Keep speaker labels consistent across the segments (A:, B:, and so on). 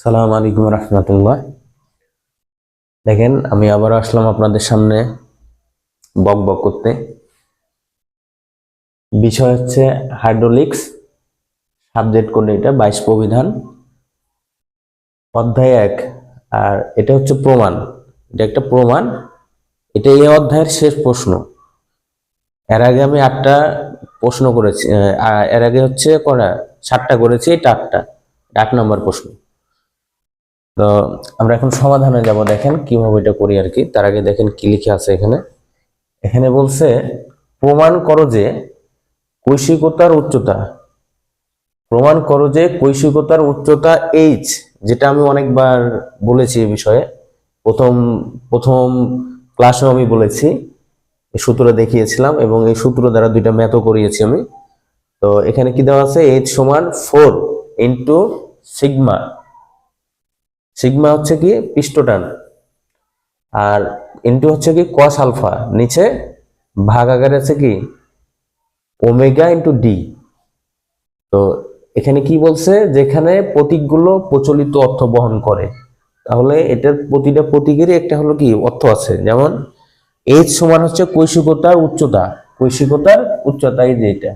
A: সালাম আলাইকুম রহমতুল্লাহ। দেখেন, আমি আবার আসলাম আপনাদের সামনে বক বক করতে। বিষয় হচ্ছে হাইড্রোলিক্স সাবজেক্ট কোড এটা? বাইশ প্রবিধান, অধ্যায় এক। আর এটা হচ্ছে প্রমাণ। এটা একটা প্রমাণ। এটা এই অধ্যায়ের শেষ প্রশ্ন। এর আগে আমি আটটা প্রশ্ন করেছি এর আগে হচ্ছে করা সাতটা করেছি, এটা আটটা। আট নম্বর প্রশ্ন। তো আমরা এখন সমাধানে যাব, দেখেন কীভাবে এটা করি আর কি। তার আগে দেখেন কি লিখে আছে এখানে। এখানে বলছে, প্রমাণ করো যে কৈশিকতার উচ্চতা। প্রমাণ করো যে কৈশিকতার উচ্চতা এইচ যেটা আমি অনেকবার বলেছি এই বিষয়ে। প্রথম প্রথম ক্লাসেও আমি বলেছি, এই সূত্র দেখিয়েছিলাম এবং এই সূত্র দ্বারা দুইটা ম্যাথও করিয়েছি আমি। তো এখানে কি দেওয়া আছে? এইচ সমান ফোর ইন্টু সিগমা সিগমা হচ্ছে কি পিস্টোটান, আর ইন্টু হচ্ছে কি কস আলফা, নিচে ভাগ আকারে আছে কি ওমেগা ইন্টু ডি। তো এখানে কি বলছে? যেখানে প্রতীকগুলো প্রচলিত অর্থ বহন করে। তাহলে এটার প্রতিটা প্রতীকেরই একটা হলো কি অর্থ আছে। যেমন এইচ সমান হচ্ছে কৈশিকতার উচ্চতা। কৈশিকতার উচ্চতা এই যে এটা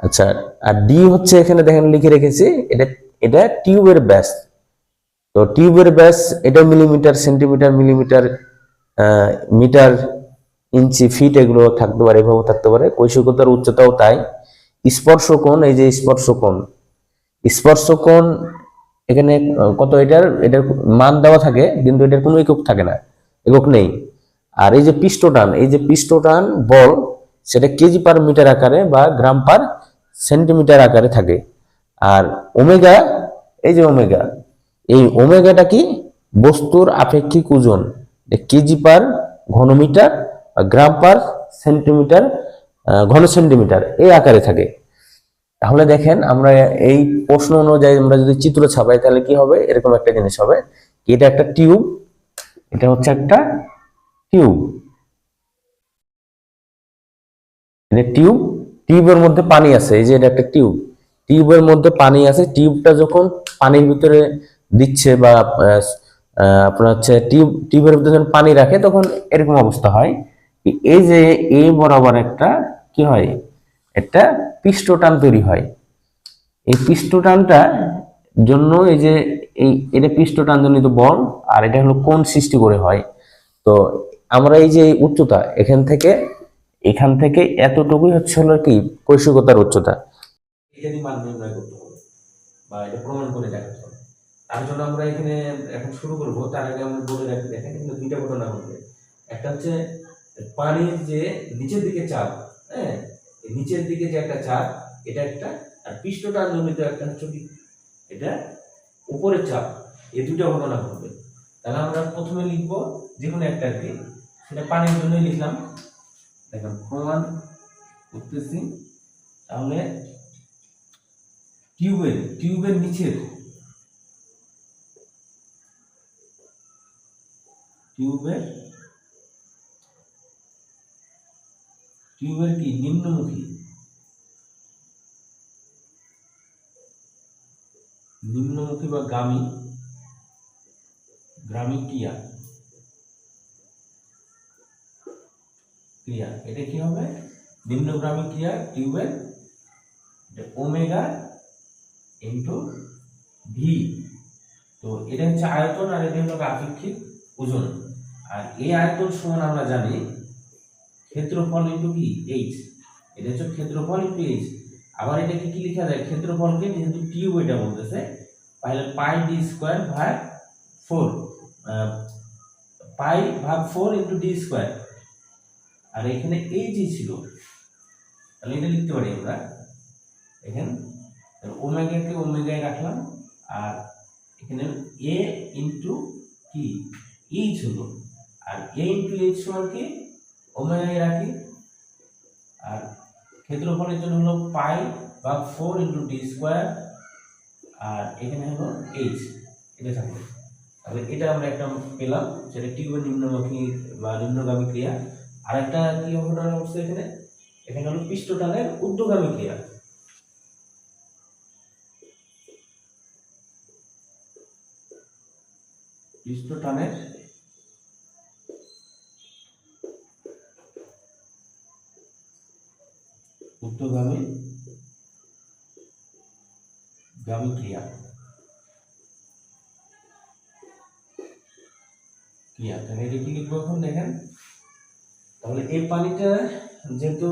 A: আচ্ছা আর ডি হচ্ছে এখানে দেখেন লিখে রেখেছি, এটা এটা টিউবের ব্যাস। তো টিউবের ব্যাস এটা millimetre centimetre millimetre metre inch feet এগুলো থাকতে পারে, এভাবে থাকতে পারে। কৈশিকতার উচ্চতাও তাই। স্পর্শ কোণ এই যে স্পর্শ কোণ স্পর্শ কোণ এখানে কত এটার? এটার মান দেওয়া থাকে, কিন্তু এটার কোনো একক থাকে না। একক নেই। আর এই যে পিষ্টটান এই যে পিষ্টটান বল, সেটা কেজি পার মিটার আকারে বা গ্রাম পার সেন্টিমিটার আকারে থাকে। আর ওমেগা, এই যে ওমেগা, এই ওমেগাটা কি? বস্তুর আপেক্ষিক ওজন কেজি পার ঘনমিটার গ্রাম পার সেন্টিমিটার ঘন সেন্টিমিটার, এই আকারে থাকে। তাহলে দেখেন আমরা এই প্রশ্ন অনুযায়ী আমরা যদি চিত্র ছাপাই, তাহলে কি হবে? এরকম একটা জিনিস হবে। এটা একটা টিউব? এটা হচ্ছে একটা টিউব। টিউব, টিউবের মধ্যে পানি আছে, এই যে এটা একটা টিউব। টিউবের মধ্যে পানি আছে। টিউবটা যখন পানির ভিতরে দিচ্ছে বা আপনার হচ্ছে টিউব, টিউবের ভিতরে যখন পানি রাখে, তখন এরকম অবস্থা হয় এই যে এই বরাবর একটা কি হয়? একটা পিষ্টটান তৈরি হয়। এই পিষ্টটানটা জন্য এই যে এই, এটা পিষ্টটান জনিত বল আর এটা হলো কোন সৃষ্টি করে হয়। তো আমরা এই যে উচ্চতা এখান থেকে এখান থেকে এতটুকুই হচ্ছে হলো কি কৈশিকতার উচ্চতা। এখানে মান নির্ণয় করতে হবে বা এটা প্রমাণ করে দেখাতে হবে। তার জন্য আমরা এখানে এখন শুরু করব। তার আগে আমরা বলে রাখি দেখেন, এখানে দুইটা ঘটনা ঘটবে। একটা হচ্ছে পানির যে নিচের দিকে চাপ হ্যাঁ নিচের দিকে যে একটা চাপ, এটা একটা, আর পৃষ্ঠটান জনিত একটা হচ্ছে এটা উপরের চাপ। এই দুটো ঘটনা ঘটবে। তাহলে আমরা প্রথমে লিখব যে কোনো একটা আর কি। সেটা পানির জন্যই লিখলাম। দেখেন, প্রমাণ করতেছি। তাহলে টিউবের টিউবের নিচের টিউবের টিউবের কি? নিম্নমুখী। নিম্নমুখী বা গামী গ্রামী ক্রিয়া। ক্রিয়া। এটা কি হবে? নিম্নগ্রামী ক্রিয়া, টিউবের ওমেগা ইন্টু ভি তো এটা হচ্ছে আয়তন আর এটা হলো আপেক্ষিক ওজন। আর এই আয়তন সমান আমরা জানি ক্ষেত্রফল ইন্টু কি? এইচ এটা হচ্ছে ক্ষেত্রফল ইন্টু এইচ আবার এটাকে কি লেখা যায়? ক্ষেত্রফলকে যেহেতু টিউব এটা বলতেছে, তাহলে পাই ডি স্কোয়ার ভাগ ফোর পাই ভাগ ফোর ইন্টু ডি স্কোয়ার আর এখানে এইচই ছিল। তাহলে এটা লিখতে পারি আমরা। এখানে ওমেগাকে ওমেগায় রাখলাম, আর এখানে এ ইন্টু কি এইচ হলো আর এ ইন্টু এইচ সমান কি? ওমেগায় রাখি, আর ক্ষেত্রফলের জন্য হলো পাই বা ফোর ইন্টু ডি স্কোয়ার আর এখানে হলো এইচ এটা থাকবে তাহলে এটা আমরা একটা পেলাম, সেটা টিউবের নিম্নমুখী বা নিম্নগামী ক্রিয়া। আর একটা কি ঘটনা ঘটছে এখানে? এখানে হলো পৃষ্ঠটানের ঊর্ধ্বগামী ক্রিয়া। পৃষ্ঠটানের ঊর্ধ্বগামী গামী ক্রিয়া ক্রিয়া তাহলে এটা কি লিখব এখন? দেখেন। তাহলে এই পানিটা যেহেতু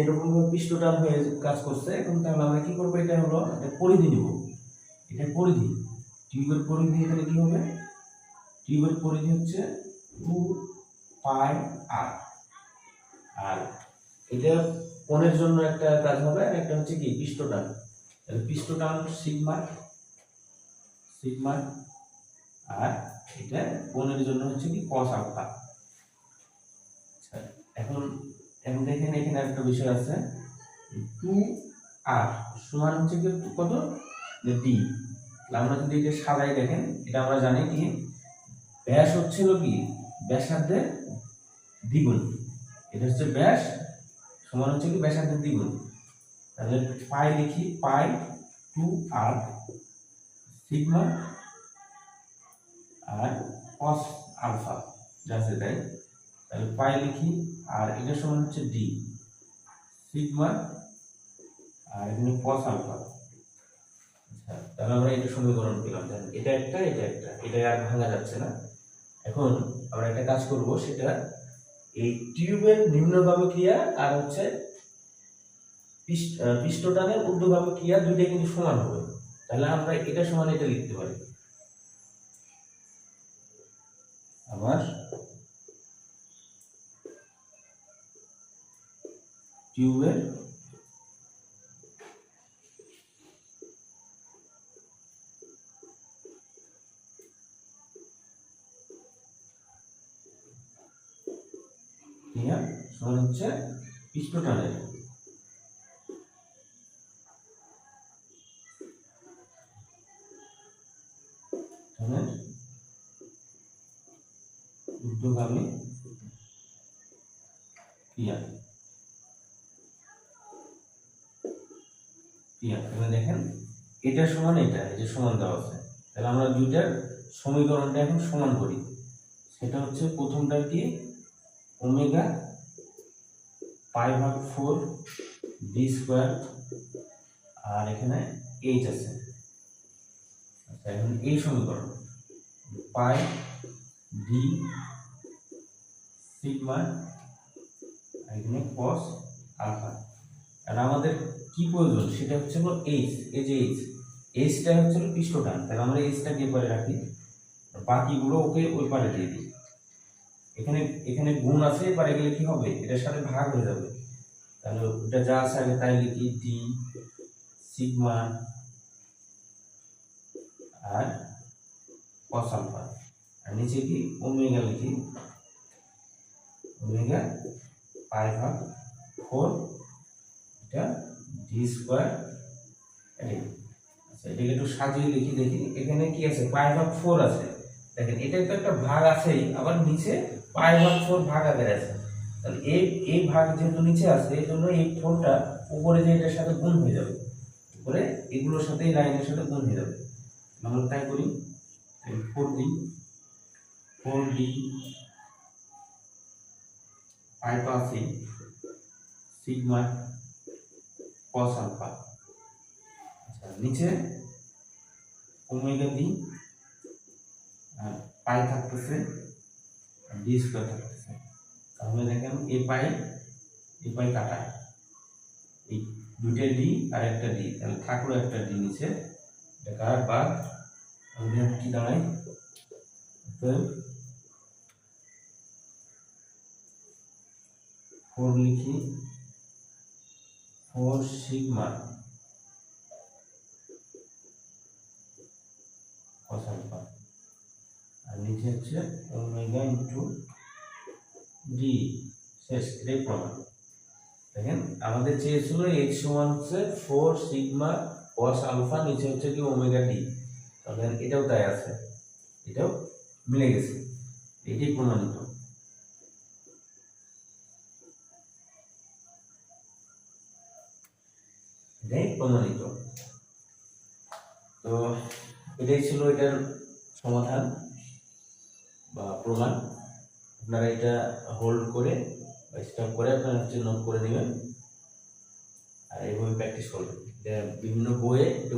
A: এরকম ভাবে পৃষ্ঠটান হয়ে কাজ করছে, এখন তাহলে আমরা কি করব? এটা হলো এটা পরিধি নিব। এটা পরিধি। টিউবের পরিধি এখানে কি হবে? টিউবের পরিধি হচ্ছে? টু পাই আর। আর এটা কোণের জন্য একটা কাজ হবে, আর একটা হচ্ছে কি, পৃষ্ঠটান। তাহলে পৃষ্ঠটান সিগমা সিগমা আর এটা কোণের জন্য হচ্ছে কি কস আলফা। আচ্ছা এখন এখন দেখেন এখানে একটা বিষয় আছে। টু আর, সমান হচ্ছে কি, কত? ডি। আমরা যদি এটা সাদাই দেখেন, এটা আমরা জানি কি ব্যাস হচ্ছিল কি? ব্যাসার্ধের দ্বিগুণ। এটা হচ্ছে ব্যাস, সমান হচ্ছে কি? ব্যাসার্ধের দ্বিগুণ। তাহলে পাই লিখি, পাই টু আর সিগমা আর কস আলফা, যা আছে তাই। তাহলে পাই লিখি, আর এটা সমান হচ্ছে ডি। সিগমা আর এখানে কস আলফা। আচ্ছা তাহলে আমরা এটা সমীকরণ পেলাম। এটা একটা এটা একটা। এটা আর ভাঙা যাচ্ছে না। এখন আমরা একটা কাজ করব, সেটা এই টিউবের নিম্নগামী ক্রিয়া আর হচ্ছে পৃষ্ঠটানের ঊর্ধ্বগামী ক্রিয়া দুইটাই কিন্তু সমান হবে। তাহলে আমরা এটা সমান এটা লিখতে পারি। আবার টিউবের ক্রিয়া সমান হচ্ছে পৃষ্ঠটানের টানের ঊর্ধ্বগামী ক্রিয়া। ক্রিয়া। এখানে দেখেন, এটা সমান এটা, এই যে সমান দেওয়া আছে। তাহলে আমরা দুইটার সমীকরণটা এখন সমান করি। সেটা হচ্ছে প্রথমটার কি? ওমেগা পাই ভাগ ফোর ডি স্কোয়ার, আর এখানে এইচ আছে। এখন এই সমীকরণ, পাই ডি সিগমা এখানে কস আলফা আর আমাদের কি প্রয়োজন? সেটা হচ্ছে হলো এইচ এই যে এইচ এইচটা হচ্ছে পৃষ্ঠটান। তাহলে আমরা এইচটাকে এপারে রাখি বাকিগুলো ওকে ওই পারে দিয়ে দিই। এখানে এখানে গুণ আছে, এবারে গেলে কি হবে? এটার সাথে ভাগ হয়ে যাবে। তাহলে ওটা যা আছে আগে তাই লিখি ডি সিগমা আর আলফা আর নিচে কি? ওমেগা লিখি। ওমেগা পাই ভাগ ফোর এটা ডি স্কোয়ার। আচ্ছা এটাকে একটু সাজিয়ে লিখি, দেখি এখানে কি আছে? পাই ভাগ ফোর আছে। দেখেন, এটা তো একটা ভাগ আছেই, আবার নিচে পাই ভাগ ফোর ভাগ আগের আছে। তাহলে এই এই ভাগ যেহেতু নিচে আছে, এই জন্য এই ফোরটা উপরে যে এটার সাথে গুণ হয়ে যাবে, উপরে এগুলোর সাথে এই লাইনের সাথে গুণ হয়ে যাবে। তাই করি ফোর ডি ফোর ডি তো আছে সিগমা কস আলফা আচ্ছা নিচে ওমেগা ডি আর পাই থাকতেছে ডি স্কোয়ার থাকতেছে। তাহলে দেখেন এ পাই এ পাই কাটা। এই দুইটা ডি আর একটা ডি তাহলে থাকল একটা ডি নিচে। কার বাদ আমাদের কি দাঁড়ায় ফোর লিখি। ফোর সিগমা আর নিচে হচ্ছে ওমেগা ইন্টু ডি শেষ, এটাই প্রমাণ। দেখেন, আমাদের চেয়েছিল এইচ সমান হচ্ছে ফোর সিগমা cos আলফা নিচে হচ্ছে কি ওমেগা ডি তাহলে এটাও তাই আছে, এটাও মিলে গেছে এটাই প্রমাণিত। প্রমাণিত। তো এটাই ছিল এটার সমাধান বা প্রমাণ। আপনারা এটা হোল্ড করে বা স্টপ করে আপনারা হচ্ছে নোট করে নেবেন এইভাবে প্র্যাকটিস করবেন বিভিন্ন বইয়ে একটু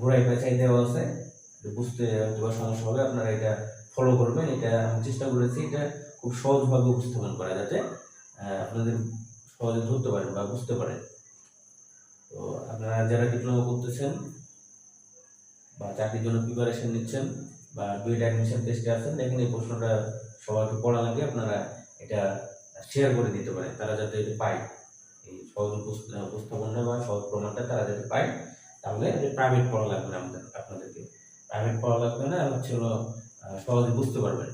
A: ঘোরাই পেঁচাই দেওয়া আছে একটু বুঝতে বা সমস্যা হবে, আপনারা এটা ফলো করবেন। এটা আমি চেষ্টা করেছি, এটা খুব সহজভাবে উপস্থাপন করা যাতে আপনাদের সহজে ধরতে পারেন বা বুঝতে পারেন। তো আপনারা যারা ডিপ্লোমা করতেছেন বা চাকরির জন্য প্রিপারেশন নিচ্ছেন বা ডুয়েট অ্যাডমিশন টেস্টে আছেন, দেখেন এই প্রশ্নটা সবাইকে পড়া লাগে আপনারা এটা শেয়ার করে দিতে পারেন, তারা যাতে এটা পায়। সহজ উপস- আহ, বা সহজ প্রমাণটা তারা যাতে পায় তাহলে প্রাইভেট পড়া লাগবে না আমাদের আপনাদেরকে। প্রাইভেট পড়া লাগবে না হচ্ছে হলো সহজে বুঝতে পারবেন।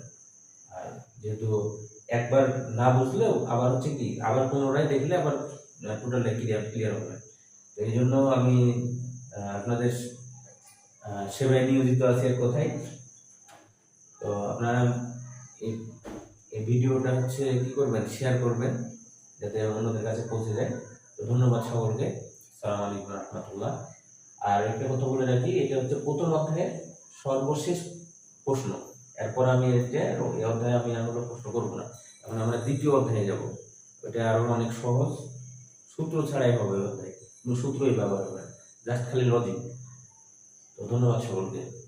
A: আর যেহেতু একবার না বুঝলেও আবার হচ্ছে কি আবার পুনরায় দেখলে আবার টোটালি ক্লিয়ার ক্লিয়ার হবে। তো এই জন্য আমি আপনাদের সেবায় নিয়োজিত আছি এক কথায়। তো আপনারা এই ভিডিওটা হচ্ছে কি করবেন? শেয়ার করবেন যাতে অন্যদের কাছে পৌঁছে যায়। ধন্যবাদ সকলকে। সালাম আলাইকুম রহমতুল্লাহ। আর একটা কথা বলে রাখি, এটা হচ্ছে প্রথম অধ্যায়ের সর্বশেষ প্রশ্ন। এরপর আমি এটা এই অধ্যায়ে আমি আর প্রশ্ন করব না। এখন আমরা দ্বিতীয় অধ্যায়ে যাব। ওটা আরও অনেক সহজ। সূত্র ছাড়াই হবে অধ্যায়। কোনো সূত্রই ব্যবহার হবে জাস্ট খালি লজিক তো ধন্যবাদ সকলকে।